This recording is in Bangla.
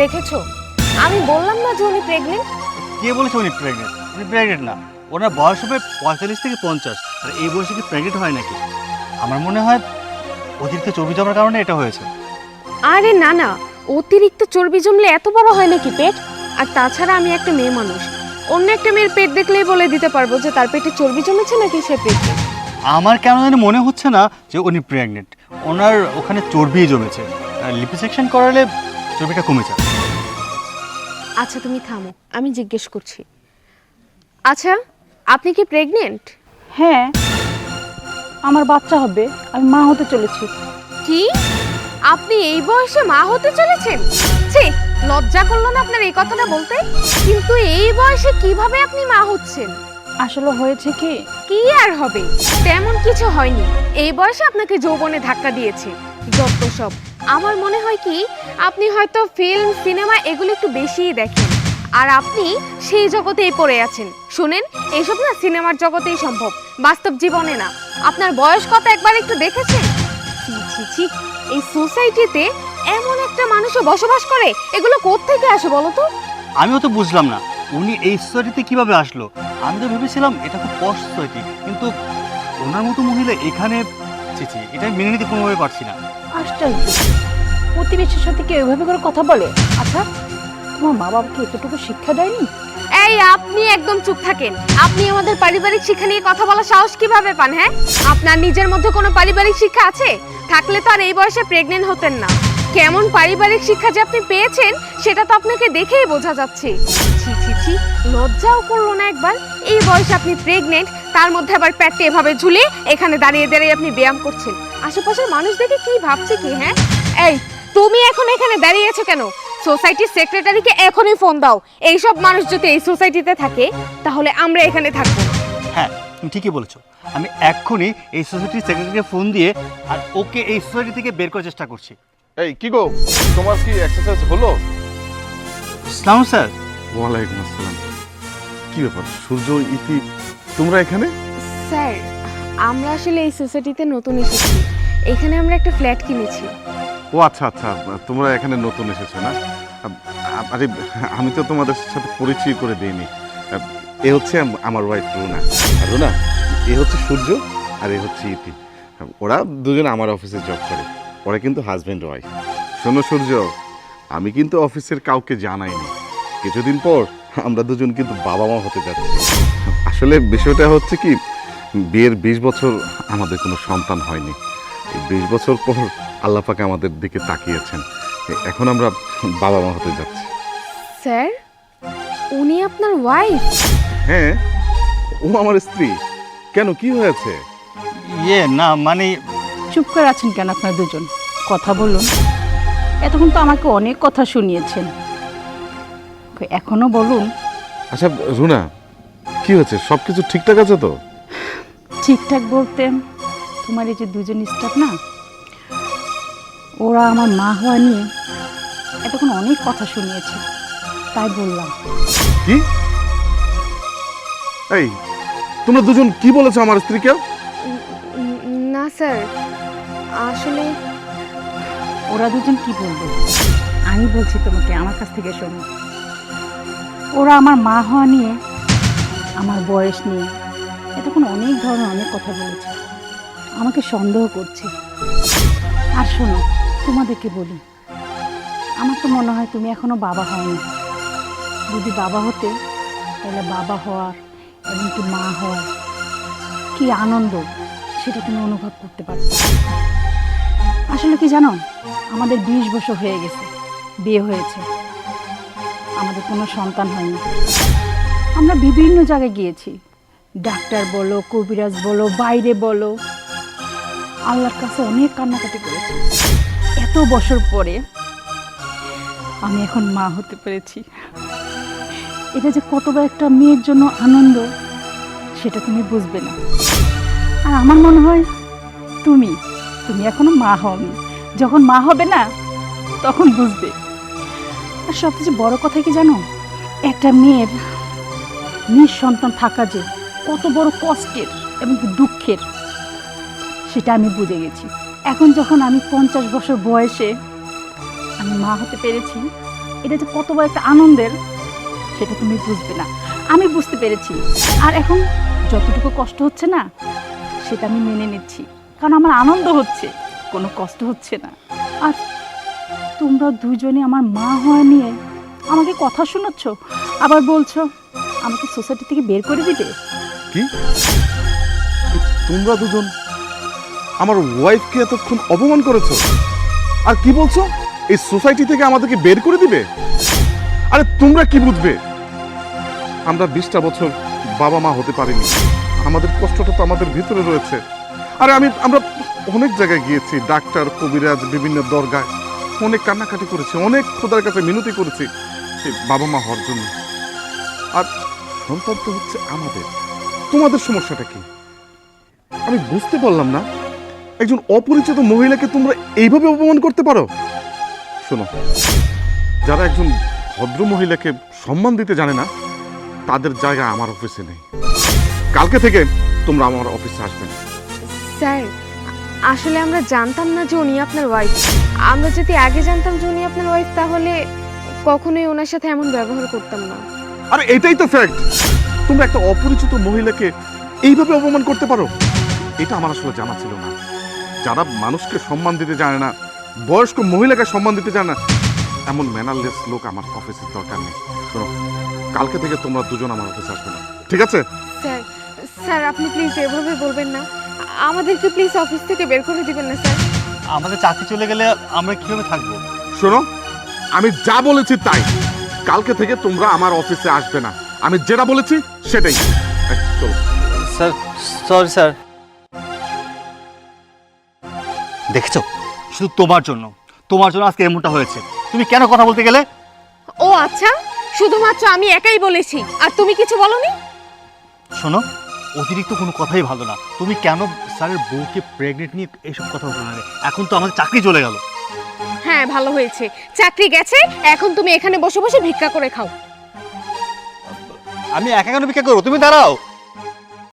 দেখেছ? আমি বললাম না যে উনি প্রেগনেন্ট কে বলেছে উনি প্রেগনেন্ট উনি প্রেগনেন্ট না। ওনার বয়স হবে পঁয়তাল্লিশ থেকে পঞ্চাশ। আর এই বয়সে কি প্রেগনেন্ট হয় নাকি? আমার মনে হয় অতিরিক্ত চর্বি জমার কারণে এটা হয়েছে। আরে না না। অতিরিক্ত চর্বি জমলে এত বড় হয় নাকি পেট? আর তাছাড়া আমি একটা মেয়ে মানুষ। অন্য একটা মেয়ের পেট দেখলেই বলে দিতে পারব যে তার পেটে চর্বি জমেছে নাকি সে পেটে? আমার কেন জানি মনে হচ্ছে না যে উনি প্রেগনেন্ট ওনার ওখানে চর্বি জমেছে। লিপিসেকশন করালে চর্বিটা কমে যাবে আচ্ছা তুমি থামো। আমি জিজ্ঞেস করছি। আচ্ছা আপনি কি প্রেগনেন্ট হ্যাঁ আমার বাচ্চা হবে। আমি মা হতে চলেছি। কি? আপনি এই বয়সে মা হতে চলেছেন? ছি লজ্জা করল না আপনার এই কথাটা বলতে? কিন্তু এই বয়সে কীভাবে আপনি মা হচ্ছেন? আসলে হয়েছে কি? কি আর হবে? তেমন কিছু হয়নি। এই বয়সে আপনাকে যৌবনে ধাক্কা দিয়েছে। যত সব। আমার মনে হয় কি, আপনি হয়তো ফিল্ম, সিনেমা এগুলো একটু বেশিই দেখেন। আর আপনি সেই জগতেই পড়ে আছেন। শুনেন এইসব না সিনেমার জগতেই সম্ভব, বাস্তব জীবনে না। আপনার বয়স কত একবার একটু দেখেছেন? এই সোসাইটিতে এমন একটা মানুষও বসবাস করে, এগুলো কোত্থেকে আসে বলো তো? আমিও তো বুঝলাম না, উনি এই সোসাইটিতে কীভাবে আসলো? আমি তো ভেবেছিলাম এটা খুব সোসাইটি, কিন্তু ওনার মতো মহিলা এখানে ছি ছি এটা আমি মেনে নিতে কোনোভাবে পারছি না। আশ্চর্য। প্রতিবেশীর সাথে কি এভাবে করে কথা বলে? আচ্ছা তোমার মা বাবাকে এতটুকু শিক্ষা দেয়নি? এই আপনি একদম চুপ থাকেন। আপনি আমাদের পারিবারিক শিক্ষা নিয়ে কথা বলার সাহস কীভাবে পান হ্যাঁ? আপনার নিজের মধ্যে কোনো পারিবারিক শিক্ষা আছে? থাকলে তো আর এই বয়সে প্রেগনেন্ট হতেন না। কেমন পারিবারিক শিক্ষা যে আপনি পেয়েছেন সেটা তো আপনাকে দেখেই বোঝা যাচ্ছে। ছি ছি ছি লজ্জাও করল না একবার। এই বয়সে আপনি প্রেগনেন্ট তার মধ্যে আবার পেটে এভাবে ঝুলে এখানে দাঁড়িয়ে দাঁড়িয়ে আপনি ব্যায়াম করছেন। আশেপাশের মানুষ দেখে কি ভাবছে কি হ্যাঁ? এই তুমি এখন এখানে দাঁড়িয়ে আছো কেন? সোসাইটির সেক্রেটারিকে এখনই ফোন দাও। এইসব মানুষ যদি এই সোসাইটিতে থাকে তাহলে আমরা এখানে থাকব হ্যাঁ তুমি ঠিকই বলেছ। আমি এক্ষুনি এই সোসাইটির সেক্রেটারিকে ফোন দিয়ে আর ওকে এই সোসাইটি থেকে বের করার চেষ্টা করছি। এই কি গো? তোমার কি এক্সারসাইজ হলো? ইসলাম স্যার ওয়ালাইকুম আসসালাম। কি ব্যাপার? সূর্য ইতি তোমরা এখানে? স্যার আমরা আসলে এই সোসাইটিতে নতুন এসেছি। এখানে আমরা একটা ফ্ল্যাট কিনেছি। ও আচ্ছা আচ্ছা তোমরা এখানে নতুন এসেছ না? আরে আমি তো তোমাদের সাথে পরিচয় করে দিইনি। এ হচ্ছে আমার ওয়াইফ রুনা। আর রুনা এ হচ্ছে সূর্য আর এ হচ্ছে ইতি। ওরা দুজন আমার অফিসে জব করে। ওরা কিন্তু হাজব্যান্ড ওয়াইফ শোনো সূর্য আমি কিন্তু অফিসের কাউকে জানাইনি। কিছুদিন পর আমরা দুজন কিন্তু বাবা মা হতে যাচ্ছি। আসলে বিষয়টা হচ্ছে কি বিয়ের বিশ বছর আমাদের কোনো সন্তান হয়নি। এই বিশ বছর পর আল্লাহ পাকে আমাদের দিকে তাকিয়েছেন। এখন আমরা বাবা মা হতে যাচ্ছি। স্যার উনি আপনার ওয়াইফ হ্যাঁ ও আমার স্ত্রী। কেন কি হয়েছে? ইয়ে না মানে চুপ করে আছেন কেন আপনার দুজন? কথা বলুন। এতক্ষণ তো আমাকে অনেক কথা শুনিয়েছেন। এখনও বলুন। আচ্ছা রুনা কি হয়েছে? সব কিছু ঠিকঠাক আছে তো? ঠিকঠাক বলতে তোমার এই যে দুজন স্টাফ না ওরা আমার মা হওয়া নিয়ে এতক্ষণ অনেক কথা শুনিয়েছে তাই বললাম। কি? এই তোমরা দুজন কি বলেছ আমার স্ত্রীকে? না স্যার। আসলে ওরা দুজন কি বলবে? আমি বলছি তোমাকে আমার কাছ থেকে শোনো। ওরা আমার মা হওয়া নিয়ে, আমার বয়স নিয়ে এতক্ষণ অনেক ধরনের অনেক কথা বলেছে। আমাকে সন্দেহ করছে। আর শোনো, তোমাদেরকে বলি, আমার তো মনে হয় তুমি এখনও বাবা হওনি। যদি বাবা হতে, তাহলে বাবা হওয়ার এবং এমনকি মা হওয়ার কি আনন্দ, সেটা তুমি অনুভব করতে পারতে আসলে কি জানো, আমাদের বিশ বছর হয়ে গেছে, বিয়ে হয়েছে। আমাদের কোনো সন্তান হয়নি। আমরা বিভিন্ন জায়গায় গিয়েছি। ডাক্তার বলো, কবিরাজ বলো, বাইরে বলো। আল্লাহর কাছে অনেক কান্নাকাটি করেছি। এত বছর পরে আমি এখন মা হতে পেরেছি। এটা যে কত বড় একটা মেয়ের জন্য আনন্দ, সেটা তুমি বুঝবে না। আর আমার মনে হয় তুমি তুমি এখনও মা হওনি। যখন মা হবে না, তখন বুঝবে। আর সবচেয়ে বড় কথা কি জানো? একটা মেয়ের নিঃসন্তান থাকা যে কত বড় কষ্টের এবং দুঃখের, সেটা আমি বুঝে গেছি। এখন যখন আমি পঞ্চাশ বছর বয়সে আমি মা হতে পেরেছি, এটা যে কত বড় একটা আনন্দের, সেটা তুমি বুঝবে না। আমি বুঝতে পেরেছি। আর এখন যতটুকু কষ্ট হচ্ছে না, সেটা আমি মেনে নিচ্ছি। কারণ আমার আনন্দ হচ্ছে, কোনো কষ্ট হচ্ছে না। আর তোমরা দুজনে আমার মা হওয়া নিয়ে আমাকে কথা শোনাচ্ছ? আবার বলছো, আমাকে সোসাইটি থেকে বের করে দিবে? কি? তোমরা দুজন আমার ওয়াইফকে এতক্ষণ অপমান করেছ? আর কি বলছো? এই সোসাইটি থেকে আমাদেরকে বের করে দিবে? আরে তোমরা কি বুঝবে? আমরা বিশটা বছর বাবা মা হতে পারিনি। আমাদের কষ্টটা তো আমাদের ভিতরে রয়েছে। আরে আমি, আমরা অনেক জায়গায় গিয়েছি, ডাক্তার, কবিরাজ, বিভিন্ন দরগায়। অনেক কান্নাকাটি করেছি, অনেক খোদার কাছে মিনতি করেছি সেই বাবা মা হওয়ার জন্য। আর সন্তান তো হচ্ছে আমাদের। তোমাদের সমস্যাটা কি? আমি বুঝতে পারলাম না। একজন অপরিচিত মহিলাকে তোমরা এইভাবে অপমান করতে পারো? শোনো, যারা একজন ভদ্র মহিলাকে সম্মান দিতে জানে না, তাদের জায়গা আমার অফিসে নেই। কালকে থেকে তোমরা আমার অফিসে আসবে না। স্যার আসলে আমরা জানতাম না যে উনি আপনার ওয়াইফ আমরা যদি আগে জানতাম যে উনি আপনার ওয়াইফ তাহলে কখনোই ওনার সাথে এমন ব্যবহার করতাম না। আরে এটাই তো ফ্যাক্ট তোমরা একটা অপরিচিত মহিলাকে এইভাবে অপমান করতে পারো? এটা আমার আসলে জানা ছিল না। যারা মানুষকে সম্মান দিতে জানে না বয়স্ক মহিলাকে সম্মান দিতে জানে না এমন ম্যানারলেস লোক আমার অফিসের দরকার নেই। শোনো কালকে থেকে তোমরা দুজন আমার অফিসে আসবে না। ঠিক আছে? স্যার স্যার আপনি প্লিজ এভাবে বলবেন না। আমাদেরকে প্লিজ অফিস থেকে বের করে দিবেন না স্যার আমাদের চাকরি চলে গেলে আমরা কীভাবে থাকব? শোনো আমি যা বলেছি তাই। কালকে থেকে তোমরা আমার অফিসে আসবে না। আমি যেটা বলেছি সেটাই। চলো। স্যার সরি স্যার দেখেছ? শুধু তোমার জন্য। তোমার জন্য আজকে এমনটা হয়েছে। তুমি কেন কথা বলতে গেলে? ও আচ্ছা। শুধুমাত্র আমি একাই বলেছি। আর তুমি কিছু বলনি? শোনো অতিরিক্ত কোনো কথাই ভালো না। তুমি কেন স্যারের বউকে প্রেগনেন্ট নিয়ে এইসব কথা বলে না রে? এখন তো আমাদের চাকরি চলে গেল। হ্যাঁ ভালো হয়েছে। চাকরি গেছে এখন তুমি এখানে বসে বসে ভিক্ষা করে খাও। আমি একা কেন ভিক্ষা করব? তুমি দাঁড়াও।